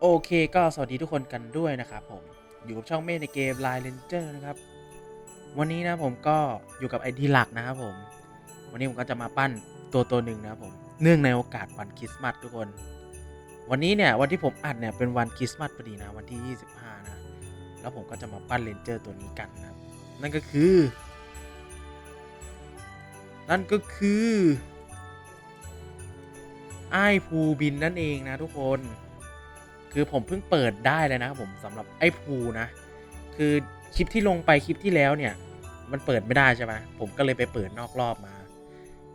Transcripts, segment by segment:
โอเคก็สวัสดีทุกคนกันด้วยนะครับผมอยู่กับช่องเมฆในเกม Line Ranger นะครับ วันนี้นะผมก็อยู่กับไอดีหลักนะครับผม วันนี้ผมก็จะมาปั้นตัวตัวหนึ่งนะครับผมเนื่องในโอกาสวันคริสต์มาสทุกคน วันนี้เนี่ยวันที่ผมอัดเนี่ยเป็นวันคริสต์มาสพอดีนะวันที่ 25 นะ แล้วผมก็จะมาปั้นเรนเจอร์ตัวนี้กันนะนั่นก็คือ นั่นก็คือไอ้ภูบินนั่นเองนะทุกคน คือผมเพิ่งเปิดได้เลยนะครับผมสำหรับไอ้ภูนะ คือคลิปที่ลงไปคลิปที่แล้วเนี่ย มันเปิดไม่ได้ใช่ไหมผมก็เลยไปเปิดนอกรอบมา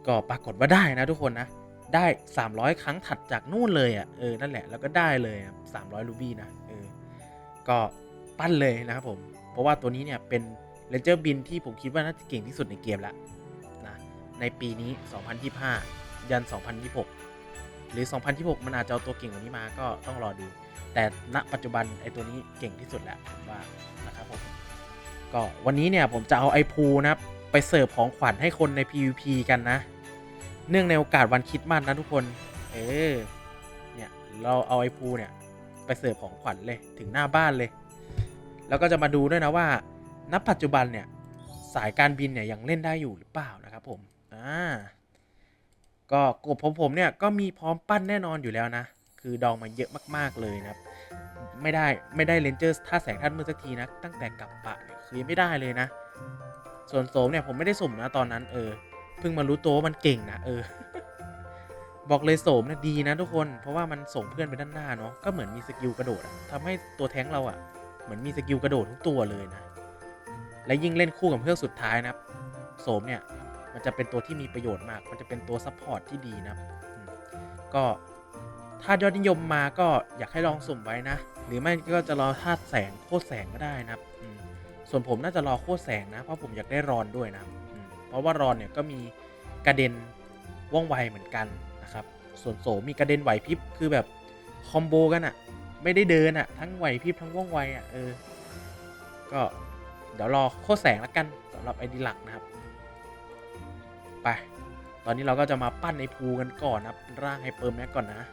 ก็ปรากฏว่าได้นะทุกคนนะ ได้ 300 ครั้งถัดจากนู่นเลยอะ่ะเออนั่นแหละแล้วก็ได้เลยอะ300รูบี้นะเออก็ปั้นเลยนะครับผม เพราะว่าตัวนี้เนี่ยเป็นเรนเจอร์บินที่ผมคิดว่าน่าจะเก่งที่สุดในเกมแล้วนะในปีนี้ 2025 ยัน 2026 หรือ 2026 มันอาจจะเอาตัวเก่งกว่านี้มาก็ต้องรอดู แต่ณปัจจุบันไอตัวนี้เก่งที่สุดแล้วผมว่านะครับผมก็วันนี้เนี่ยผมจะเอาไอพูนะครับไปเสิร์ฟของขวัญให้คนใน PVP กันนะ เนื่องในโอกาสวันคิดมาสนะทุกคน เออเนี่ยเราเอาไอพูเนี่ยไปเสิร์ฟของขวัญเลยถึงหน้าบ้านเลย แล้วก็จะมาดูด้วยนะว่า ณ ปัจจุบันเนี่ยสายการบินเนี่ยยังเล่นได้อยู่หรือเปล่านะครับผม อ่า ก็กบผมผมเนี่ยก็มีพร้อมปั้นแน่นอนอยู่แล้วนะ คือดองมาเยอะมาก ๆเลยนะครับ ไม่ได้ไม่ได้เลนเจอร์ท่าแสงท่านเมื่อสักทีนะ ตั้งแต่กลับปะเนี่ยคือไม่ได้เลยนะ ส่วนโสมเนี่ยผมไม่ได้สุ่มนะตอนนั้นเออเพิ่งมารู้ตัวว่ามันเก่งนะเออ บอกเลยโสมนะดีนะทุกคน เพราะว่ามันส่งเพื่อนไปด้านหน้าเนาะก็เหมือนมีสกิลกระโดดอะทำให้ตัวแท้งเราอะเหมือนมีสกิลกระโดดทุกตัวเลยนะ และยิ่งเล่นคู่กับเพื่อนสุดท้ายนะครับโสมเนี่ยมันจะเป็นตัวที่มีประโยชน์มาก มันจะเป็นตัวซัพพอร์ตที่ดีนะครับก็ ถ้ายอดนิยมมาก็อยากให้ลองสุ่มไว้นะ หรือไม่ก็จะรอธาตุแสงโคตรแสงก็ได้นะครับส่วนผมน่าจะรอโคตรแสงนะเพราะผมอยากได้รอนด้วยนะครับเพราะว่ารอนเนี่ยก็มีกระเด็นว่องไวเหมือนกันนะครับ ส่วนโสมมีกระเด็นไหวพริบคือแบบคอมโบกันอะไม่ได้เดินอะทั้งไหวพริบทั้งว่องไวอะเออ ก็เดี๋ยวรอโคตรแสงแล้วกันสำหรับไอดีหลักนะครับ ไป ตอนนี้เราก็จะมาปั้นไอภูกันก่อนนะร่างไฮเปอร์แม็กก่อนนะ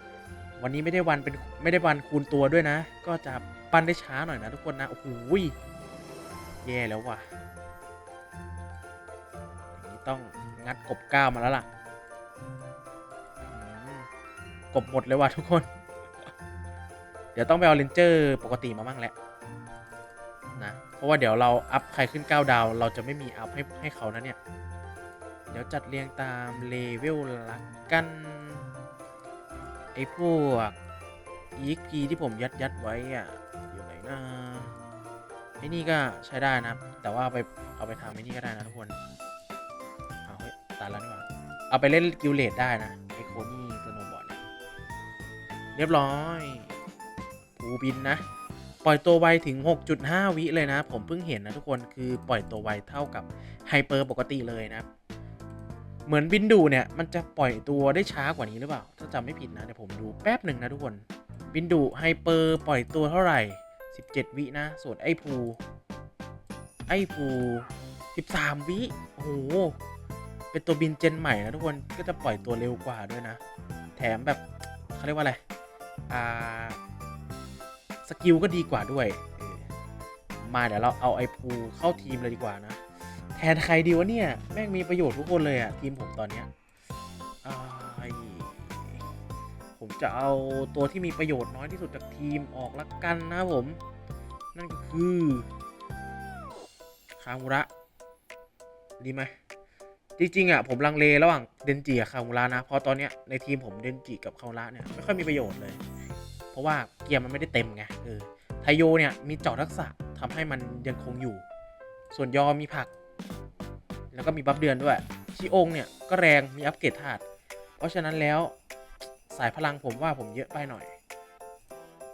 วันนี้ไม่ได้วันเป็นไม่ได้วันคูณตัวด้วยนะ ก็จะปั้นได้ช้าหน่อยนะทุกคนนะ โอ้โหแย่แล้วว่ะอย่างนี้ต้องงัดกบก้าวมาแล้วล่ะ กบหมดเลยว่ะทุกคน เดี๋ยวต้องไปเอาเลนเจอร์ปกติมาบ้างแหละนะ เพราะว่าเดี๋ยวเราอัพใครขึ้น 9 ดาว เราจะไม่มีอัพให้ให้เขานะเนี่ย เดี๋ยวจัดเรียงตามเลเวลละกัน ไอ้พวก EXP ที่ผมยัดยัดไว้อะอยู่ไหนนะไอ้นี่ก็ใช้ได้นะ แต่ว่าไปเอาไปทำไอ้นี่ก็ได้นะทุกคนเอาเฮ้ยตายแล้วนี่หว่าเอาไปเล่นกิลเลดได้นะไอโคนี่สโนบอร์ดเนี่ยเรียบร้อยภูบินนะ ปล่อยตัวไวถึง 6.5 วิเลยนะ ผมเพิ่งเห็นนะทุกคนคือปล่อยตัวไวเท่ากับไฮเปอร์ปกติเลยนะครับ เหมือนบินดูเนี่ยมันจะปล่อยตัวได้ช้ากว่านี้หรือเปล่า ถ้าจำไม่ผิดนะเดี๋ยวผมดูแป๊บหนึ่งนะทุกคน บินดูไฮเปอร์ปล่อยตัวเท่าไหร่ 17 วินะ ส่วนไอ้ภู ไอ้ภู 13 วิ โอ้โห เป็นตัวบินเจนใหม่นะทุกคน ก็จะปล่อยตัวเร็วกว่าด้วยนะ แถมแบบเขาเรียกว่าอะไร อ่า สกิลก็ดีกว่าด้วย มาเดี๋ยวเราเอาไอ้ภูเข้าทีมเลยดีกว่านะ แทนใครดีวะเนี่ย แม่งมีประโยชน์ทุกคนเลยอะทีมผมตอนเนี้ยผมจะเอาตัวที่มีประโยชน์น้อยที่สุดจากทีมออกละกันนะผม นั่นก็คือคามูระ ดีไหมจริงๆอะผมลังเลระหว่างเดนจิกับคามูระนะเพราะตอนเนี้ยในทีมผมเดนจิกับคามูระเนี่ยไม่ค่อยมีประโยชน์เลย เพราะว่าเกียร์มันไม่ได้เต็มไงเออไทโยเนี่ยมีเจาะทักษะทำให้มันยังคงอยู่ ส่วนยอมีผัก แล้วก็มีบัฟเดือนด้วยชีองเนี่ยก็แรงมีอัปเกรดธาตุเพราะฉะนั้นแล้วสายพลังผมว่าผมเยอะไปหน่อย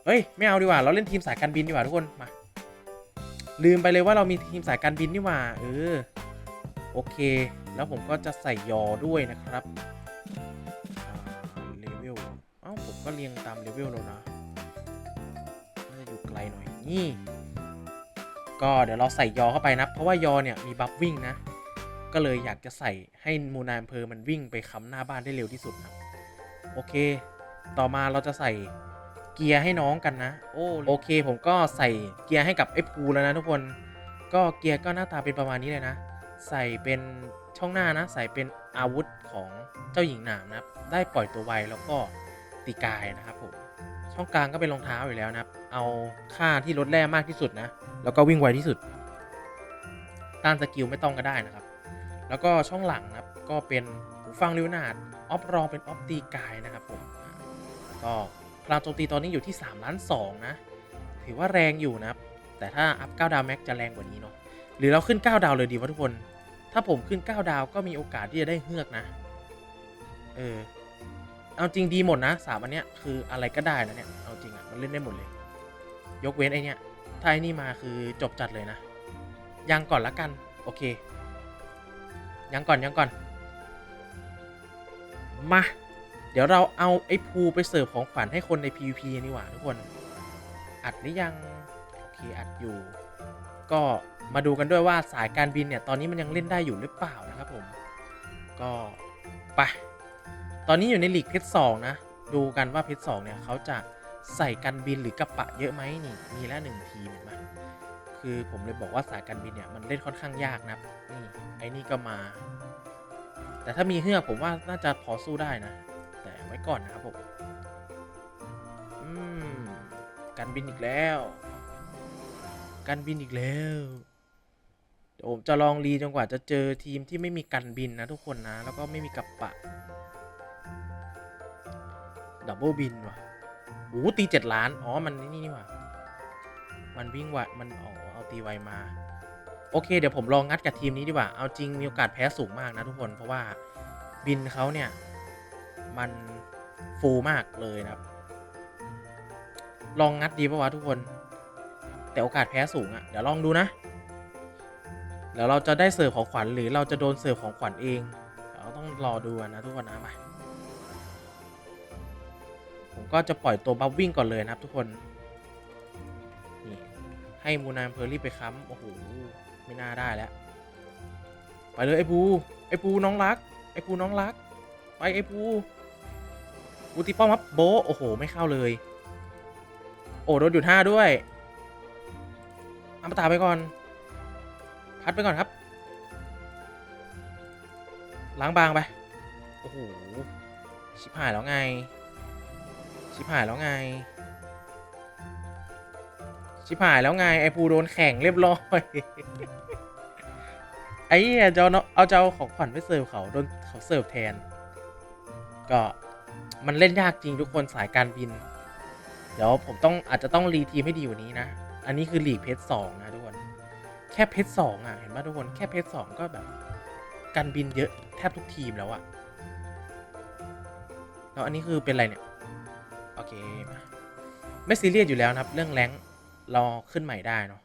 เฮ้ย ไม่เอาดีกว่า เราเล่นทีมสายการบินดีกว่าทุกคน มา ลืมไปเลยว่าเรามีทีมสายการบินนี่หว่า เออ โอเค แล้วผมก็จะใส่ยอด้วยนะครับเลเวล เอ้า ผมก็เรียงตามเลเวลแล้วนะน่าจะอยู่ไกลหน่อย นี่ ก็เดี๋ยวเราใส่ยอเข้าไปนะ เพราะว่ายอเนี่ยมีบัฟวิ่งนะ ก็เลยอยากจะใส่ให้มูนายอำเภอมันวิ่งไปค้ำหน้าบ้านได้เร็วที่สุดนะโอเค ต่อมาเราจะใส่เกียร์ให้น้องกันนะ โอ้โอเค ผมก็ใส่เกียร์ให้กับไอ้ภูแล้วนะทุกคน ก็เกียร์ก็หน้าตาเป็นประมาณนี้เลยนะ ใส่เป็นช่องหน้านะ ใส่เป็นอาวุธของเจ้าหญิงหนามนะครับ ได้ปล่อยตัวไวแล้วก็ตีกายนะครับผม ช่องกลางก็เป็นรองเท้าอยู่แล้วนะครับ เอาค่าที่ลดแร่มากที่สุดนะ แล้วก็วิ่งไวที่สุด ต้านสกิลไม่ต้องก็ได้นะครับ แล้วก็ช่องหลังนะครับก็เป็นหูฟังลิวนาดออฟรองเป็นออฟตีกายนะครับผมแล้วก็พลังโจมตีตอนนี้อยู่ที่3ล้าน2นะถือว่าแรงอยู่นะครับแต่ถ้าอัพ9ดาวแม็กจะแรงกว่านี้เนาะหรือเราขึ้น 9 ดาวเลยดีวะทุกคน ถ้าผมขึ้น 9 ดาวก็มีโอกาสที่จะได้เฮือกนะ เออ เอาจริงดีหมดนะสามอันเนี้ยคืออะไรก็ได้นะเนี่ย เอาจริงอะมันเล่นได้หมดเลย ยกเว้นไอเนี้ยถ้าไอนี่มาคือจบจัดเลยนะ ยังก่อนละกัน โอเค ยังก่อนยังก่อน มา เดี๋ยวเราเอาไอ้ภูไปเสิร์ฟของขวัญให้คนใน PVP นี่หว่าทุกคน อัดหรือยัง โอเค อัดอยู่ ก็มาดูกันด้วยว่าสายการบินเนี่ย ตอนนี้มันยังเล่นได้อยู่หรือเปล่านะครับผม ก็ไป ตอนนี้อยู่ในลีกเพชรสองนะ ดูกันว่าเพชรสองเนี่ยเขาจะใส่การบินหรือกระปะเยอะไหมนี่ มีแล้วหนึ่งทีเห็นไหม คือผมเลยบอกว่าสายการบินเนี่ยมันเล่นค่อนข้างยากนะนี่ไอ้นี่ก็มา แต่ถ้ามีเฮือกผมว่าน่าจะพอสู้ได้นะ แต่ไว้ก่อนนะครับผมอืมการบินอีกแล้ว การบินอีกแล้วเดี๋ยวผมจะลองรีจนกว่าจะเจอทีมที่ไม่มีการบินนะทุกคนนะ แล้วก็ไม่มีกับปะ ดับเบิลบินว่ะโอ้ตีเจ็ดล้าน อ๋อ มันนี่นี่ว่ะ มันวิ่งว่ะ มันอ๋อ ตีไวมา โอเค เดี๋ยวผมลองงัดกับทีมนี้ดีกว่า เอาจริงมีโอกาสแพ้สูงมากนะทุกคนเพราะว่าบินเขาเนี่ย มันฟูลมากเลยนะครับ ลองงัดดีปะวะทุกคน แต่โอกาสแพ้สูงอะ่ะเดี๋ยวลองดูนะเดี๋ยวเราจะได้เสิร์ฟของขวัญหรือเราจะโดนเสิร์ฟของขวัญเองเดี๋ยวต้องรอดูนะทุกคนนะมาผมก็จะปล่อยตัวบัฟวิ่งก่อนเลยนะครับทุกคน ให้มูนามเพอร์รี่ไปค้ำโอ้โหไม่น่าได้แล้ว ไปเลยไอ้ปูไอ้ปูน้องรัก ไอ้ปูน้องรัก ไปไอ้ปูปูตีป้อมครับโบโอ้โห ไม่เข้าเลย โอ้โดนหยุดห้าด้วยเอามตาไปก่อน พัดไปก่อนครับ ล้างบางไป โอ้โห ชิบหายแล้วไง ชิบหายแล้วไง ชิบหายแล้วไง ไอ้ปูโดนแข่งเรียบร้อย ไอ้เหี้ยจะเอาเนาะเอาจะเอาของขวัญไปเสิร์ฟเขาโดนเขาเสิร์ฟแทน ก็มันเล่นยากจริงทุกคนสายการบิน เดี๋ยวผมต้องอาจจะต้องรีทีมให้ดีกว่านี้นะ อันนี้คือหลีกเพชรสองนะทุกคน แค่เพชรสองอะเห็นไหมทุกคนแค่เพชรสองก็แบบ การบินเยอะแทบทุกทีมแล้วอะแล้วอันนี้คือเป็นอะไรเนี่ย โอเค ไม่ซีเรียสอยู่แล้วนะครับ เรื่องแรง เราขึ้นใหม่ได้เนาะ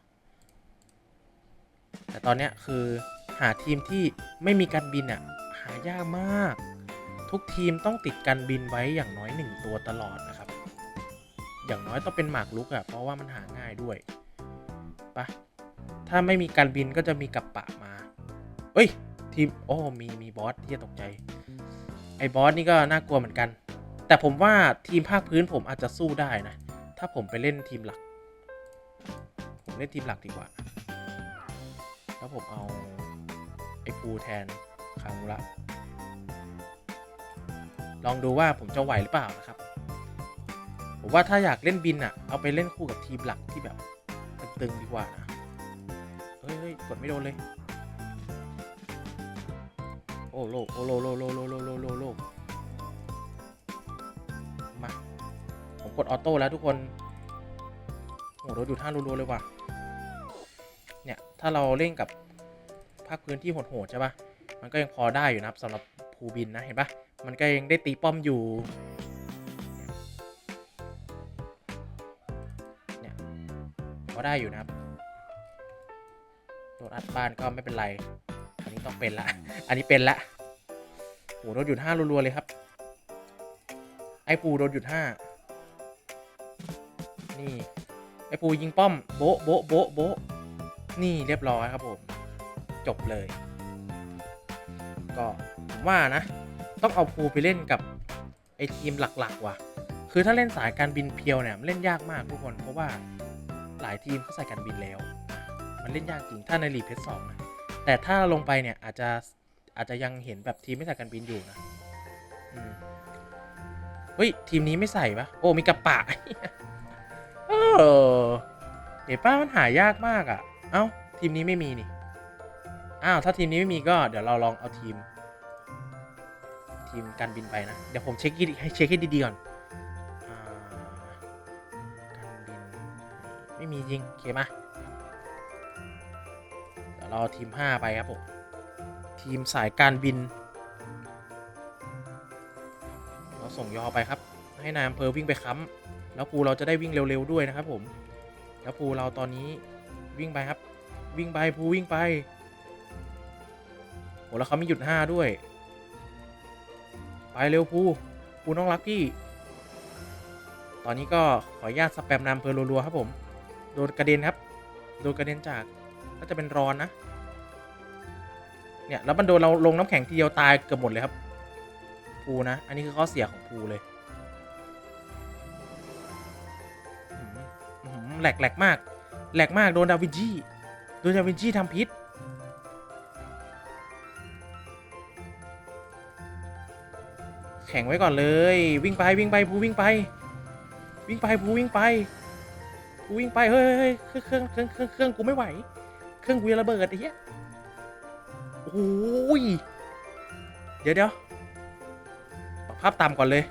แต่ตอนเนี้ยคือหาทีมที่ไม่มีการบินอะหายากมาก ทุกทีมต้องติดการบินไว้อย่างน้อยหนึ่งตัวตลอดนะครับ อย่างน้อยต้องเป็นหมากรุกอะ่ะเพราะว่ามันหาง่ายด้วยปะถ้าไม่มีการบินก็จะมีกับปะมา เอ้ย ทีมโอ้มีมีบอสที่จะตกใจ ไอ้บอสนี่ก็น่ากลัวเหมือนกัน แต่ผมว่าทีมภาคพื้นผมอาจจะสู้ได้นะ ถ้าผมไปเล่นทีมหลัก ผมเล่นทีมหลักดีกว่า แล้วผมเอาไอ้ปูแทนคามุระลองดูว่าผมจะไหวหรือเปล่านะครับ ผมว่าถ้าอยากเล่นบินอะเอาไปเล่นคู่กับทีมหลักที่แบบตึงๆดีกว่านะ เฮ้ยเฮ้ยกดไม่โดนเลย โอ้โลกโอ้โลโลโลโลโลโลโลโลมา ผมกดออโต้แล้วทุกคน โอ้โหโดนดูท่ารัวๆเลยว่ะ เนี่ย ถ้าเราเล่นกับภาคพื้นที่โหดๆใช่ปะมันก็ยังพอได้อยู่นะครับสำหรับภูบินนะเห็นปะมันก็ยังได้ตีป้อมอยู่เนี่ยพอได้อยู่นะครับโดนอัดบ้านก็ไม่เป็นไร อันนี้ต้องเป็นละ อันนี้เป็นละโหโดนหยุดห้ารัวๆเลยครับ ไอ้ปูโดนหยุดห้า ไอ้ปูยิงป้อมโบ๊ะโบ๊ะโบ๊ะโบ๊ะนี่เรียบร้อยครับผม จบเลย ก็ผมว่านะ ต้องเอาภูไปเล่นกับไอ้ทีมหลักๆว่ะ คือถ้าเล่นสายการบินเพียวเนี่ยมันเล่นยากมากทุกคนเพราะว่าหลายทีมเขาใส่การบินแล้ว มันเล่นยากจริงถ้าในลีเพชรสองนะแต่ถ้าลงไปเนี่ยอาจจะอาจจะยังเห็นแบบทีมไม่ใส่การบินอยู่นะเฮ้ย ทีมนี้ไม่ใส่ปะโอ้มีกระปะ ออเห็นป้ามันหายากมากอะ่ะ เอ้า ทีมนี้ไม่มีนี่ อ้าว ถ้าทีมนี้ไม่มีก็เดี๋ยวเราลองเอาทีม ทีมการบินไปนะ เดี๋ยวผมเช็คให้เช็คให้ดีๆก่อนอการบินไม่มีจริงโอเคมาเดี๋ยวเราเอาทีม 5 ไปครับผม ทีมสายการบิน เราส่งยอไปครับ ให้นายอำเภอวิ่งไปค้ำ แล้วภูเราจะได้วิ่งเร็วๆด้วยนะครับผม แล้วภูเราตอนนี้วิ่งไปครับ วิ่งไปภูวิ่งไปโหแล้วเขามีหยุดห้าด้วย ไปเร็วภูภูน้องรักพี่ ตอนนี้ก็ขออนุญาตสแปมนำเภอรัวๆครับผม โดนกระเด็นครับ โดนกระเด็นจากก็จะเป็นรอนนะ เนี่ยแล้วมันโดนเราลงน้ำแข็งทีเดียวตายเกือบหมดเลยครับภูนะ อันนี้คือข้อเสียของภูเลย แหลกแหลกมาก แหลกมากโดนดาวินชีโดนดาวินชีทำพิษ แข่งไว้ก่อนเลย วิ่งไปวิ่งไปภูวิ่งไป วิ่งไปภูวิ่งไปภูวิ่งไปเฮ้ยเฮ้ยเฮ้ยเครื่องเครื่องเครื่องเครื่องกูไม่ไหว เครื่องกูจะระเบิดไอ้เหี้ยโอ้ยเดี๋ยวเดี๋ยวปรับภาพต่ำก่อนเลย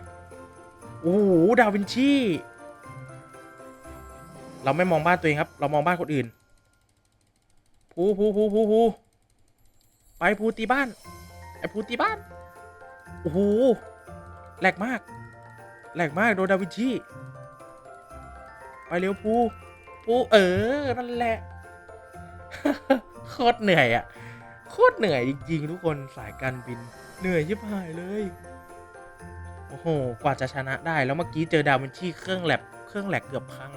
โอ้โห ดาวินชี เราไม่มองบ้านตัวเองครับ เรามองบ้านคนอื่นภูภูภูภูภูไปภูตีบ้าน ไอ้ภูตีบ้าน โอ้โห แหลกมาก แหลกมาก โดนดาวินชีไปเร็วภูภูเออ นั่นแหละ โคตรเหนื่อยอะโคตรเหนื่อยจริงๆทุกคนสายการบิน เหนื่อยยิบหายเลย โอ้โห กว่าจะชนะได้แล้วเมื่อกี้เจอดาวินชีเครื่องแลบเครื่องแหลกเกือบพัง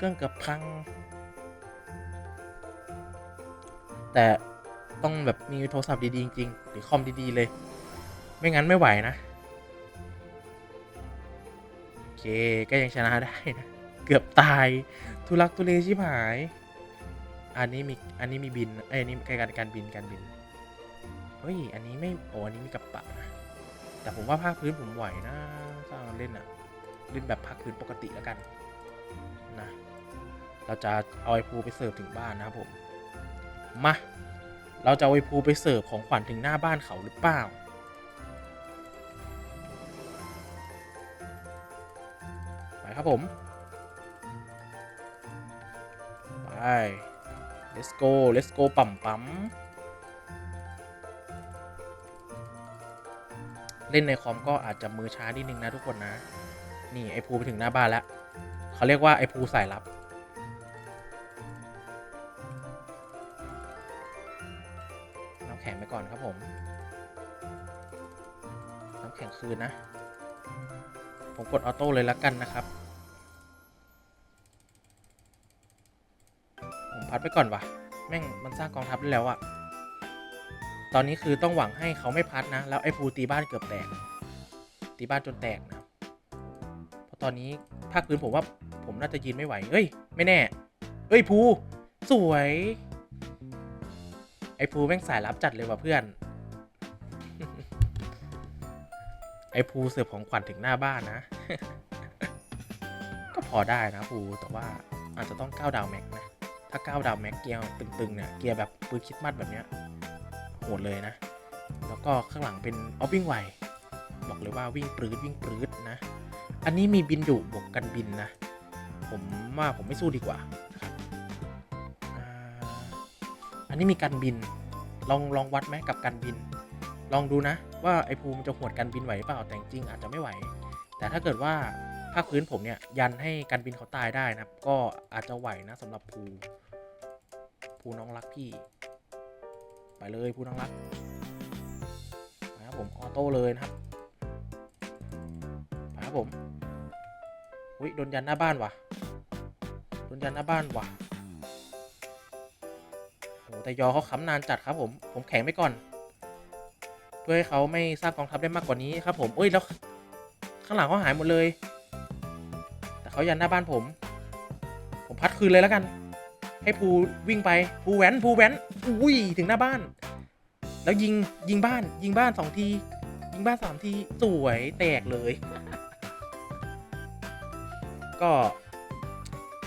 เครื่องเกือบพัง แต่ต้องแบบมีโทรศัพท์ดี ๆ จริงๆหรือคอมดี ๆ เลย ไม่งั้นไม่ไหวนะ โอเค ก็ยังชนะได้นะ เกือบตาย ทุลักทุเลชิบหาย อันนี้มี อันนี้มีบิน เอ้ยอันนี้กล้การการบินการบิน เฮ้ย อันนี้ไม่โอ้อันนี้มีกระปะนะแต่ผมว่าภาคพื้นผมไหวนะถ้าเราเล่นอะเล่นแบบภาคพื้นปกติแล้วกัน นะ เราจะเอาไอ้ภูไปเสิร์ฟถึงบ้านนะครับผม มา เราจะเอาไอ้ภูไปเสิร์ฟของขวัญถึงหน้าบ้านเขาหรือเปล่า ไปครับผม ไป let's go let's go ปั๊มปั๊มเล่นในคอมก็อาจจะมือช้านิดนึงนะทุกคนนะ นี่ไอภูไปถึงหน้าบ้านแล้ว เขาเรียกว่าไอภูสายลับ ข็งคืนนะ ผมกดออโต้เลยละกันนะครับ ผมพัดไปก่อนวะแม่งมันสร้างกองทัพได้แล้วอะตอนนี้คือต้องหวังให้เขาไม่พัดนะ แล้วไอ้ภูตีบ้านเกือบแตก ตีบ้านจนแตกนะเพราะตอนนี้ภาคพื้นผมว่าผมน่าจะยืนไม่ไหว เอ้ย ไม่แน่ เอ้ยภูสวย ไอ้ภูแม่งสายลับจัดเลยว่ะเพื่อน ไอ้ภูเสิร์ฟของขวัญถึงหน้าบ้านนะ ก็พอได้นะภูแต่ว่าอาจจะต้องก้าวดาวแม็กนะ ถ้าก้าวดาวแม็กเกียร์ตึงๆเนี่ยเกียร์แบบปืนคิดมัดแบบเนี้ยโหดเลยนะ แล้วก็ข้างหลังเป็นออฟวิ่งไวบอกเลยว่าวิ่งปรื้ดวิ่งปรื้ดนะ อันนี้มีบินดุบวกกันบินนะ ผมว่าผมไม่สู้ดีกว่าอันนี้มีการบิน ลองลองวัดไหมกับการบิน ลองดูนะ ว่าไอ้ภูมิจะหวดการบินไหวเปล่าแต่จริงอาจจะไม่ไหว แต่ถ้าเกิดว่าภาคพื้นผมเนี่ยยันให้การบินเขาตายได้นะก็อาจจะไหวนะสำหรับภูภูน้องรักพี่ ไปเลยภูน้องรักไปครับผมออโต้เลยนะครับไปครับผมอุ้ยโดนยันหน้าบ้านว่ะโดนยันหน้าบ้านว่ะโหแต่ยอเขาค้ำนานจัดครับผมผมแข็งไปก่อน เพื่อให้เขาไม่สร้างกองทัพได้มากกว่านี้ครับ ผมเอ้ยแล้วข้างหลังเขาหายหมดเลย แต่เขายันหน้าบ้านผม ผมพัดคืนเลยแล้วกัน ให้ภูวิ่งไปภูแวนภูแวนอุ้ยถึงหน้าบ้าน แล้วยิงยิงบ้าน ยิงบ้านสองทียิงบ้านสามทีสวยแตกเลย ก็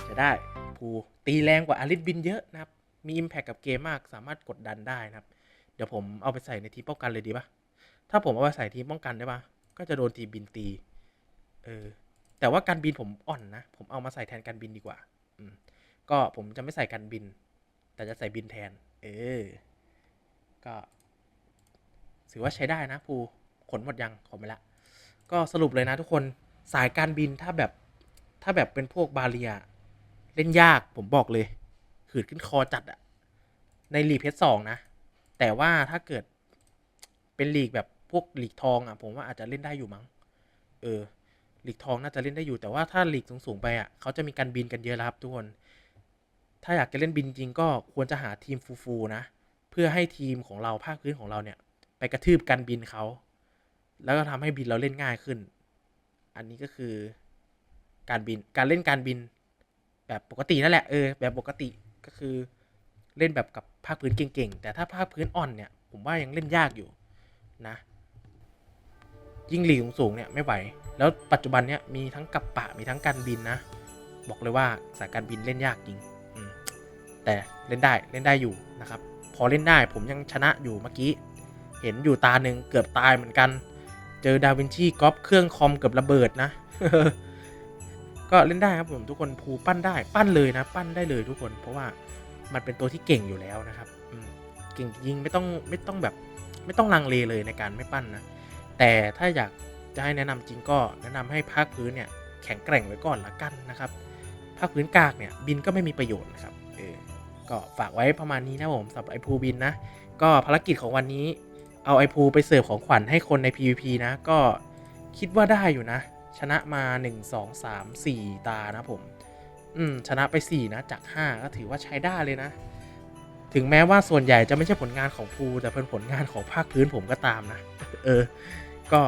จะได้ภูตีแรงกว่าอาริสบินเยอะนะครับ มี Impact กับเกมมากสามารถกดดันได้นะครับ เดี๋ยวผมเอาไปใส่ในทีป้องกันเลยดีปะถ้าผมเอาไปใส่ทีป้องกันได้ปะก็จะโดนทีบินตี เออ แต่ว่าการบินผมอ่อนนะ ผมเอามาใส่แทนการบินดีกว่า อืม ก็ผมจะไม่ใส่การบิน แต่จะใส่บินแทน เออ ก็ถือว่าใช้ได้นะภูขนหมดยังขอไปละ ก็สรุปเลยนะทุกคนสายการบินถ้าแบบถ้าแบบเป็นพวกบาเรีย เล่นยากผมบอกเลย ขืดขึ้นคอจัดอะในลีเพชรสองนะ แต่ว่าถ้าเกิดเป็นลีกแบบพวกลีกทองอะ ผมว่าอาจจะเล่นได้อยู่มั้ง เออลีกทองน่าจะเล่นได้อยู่ แต่ว่าถ้าลีกสูงๆไปอะเขาจะมีการบินกันเยอะแล้วครับทุกคน ถ้าอยากจะเล่นบินจริงก็ควรจะหาทีมฟูๆนะ เพื่อให้ทีมของเราภาคพื้นของเราเนี่ย ไปกระทืบการบินเขา แล้วก็ทำให้บินเราเล่นง่ายขึ้น อันนี้ก็คือการบิน การเล่นการบินแบบปกตินั่นแหละ เออ แบบปกติก็คือเล่นแบบกับ ภาคพื้นเก่งๆ แต่ถ้าภาคพื้นอ่อนเนี่ย ผมว่ายังเล่นยากอยู่นะ ยิ่งหลีกสูงๆเนี่ยไม่ไหว แล้วปัจจุบันเนี่ยมีทั้งกับปะมีทั้งการบินนะ บอกเลยว่าสายการบินเล่นยากจริงแต่เล่นได้เล่นได้อยู่นะครับ พอเล่นได้ผมยังชนะอยู่เมื่อกี้ เห็นอยู่ตาหนึ่งเกือบตายเหมือนกัน เจอดาวินชีก๊อปเครื่องคอมเกือบระเบิดนะ ก็เล่นได้ครับผมทุกคนภูปั้นได้ปั้นเลยนะ ปั้นได้เลยทุกคนเพราะว่า มันเป็นตัวที่เก่งอยู่แล้วนะครับเก่งยิงไม่ต้องไม่ต้องแบบไม่ต้องลังเลเลยในการไม่ปั้นนะแต่ถ้าอยากจะให้แนะนำจริงก็แนะนำให้ภาคพื้นเนี่ยแข็งแกร่งไว้ก่อนละกันนะครับ ภาคพื้นกากเนี่ยบินก็ไม่มีประโยชน์นะครับเออก็ฝากไว้ประมาณนี้นะผมสำหรับไอภูบินนะก็ภารกิจของวันนี้เอาไอภูไปเสิร์ฟของขวัญให้คนใน PVP นะก็คิดว่าได้อยู่นะ ชนะมา 1 2 3 4 ตานะผม อืมชนะไป 4 นะ จาก 5 ก็ถือว่าใช้ได้เลยนะ ถึงแม้ว่าส่วนใหญ่จะไม่ใช่ผลงานของภูแต่เป็นผลงานของภาคพื้นผมก็ตามนะ เออ ก็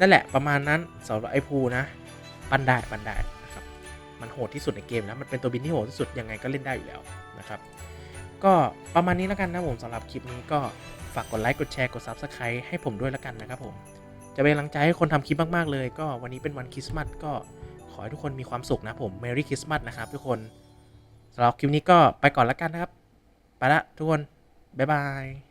นั่นแหละประมาณนั้นสำหรับไอ้ภูนะ ปันได้ปันได้นะครับ มันโหดที่สุดในเกมแล้วมันเป็นตัวบินที่โหดที่สุดยังไงก็เล่นได้อยู่แล้วนะครับ ก็ประมาณนี้แล้วกันนะผมสำหรับคลิปนี้ก็ฝากกดไลค์กดแชร์กด Subscribe ให้ผมด้วยแล้วกันนะครับผมจะเป็นกำลังใจให้คนทำคลิปมาก ๆ เลย ก็วันนี้เป็นวันคริสต์มาสก็ ขอให้ทุกคนมีความสุขนะผม Merry Christmas นะครับทุกคนสำหรับคลิปนี้ก็ไปก่อนแล้วกันนะครับ ไปละทุกคน บ๊ายบาย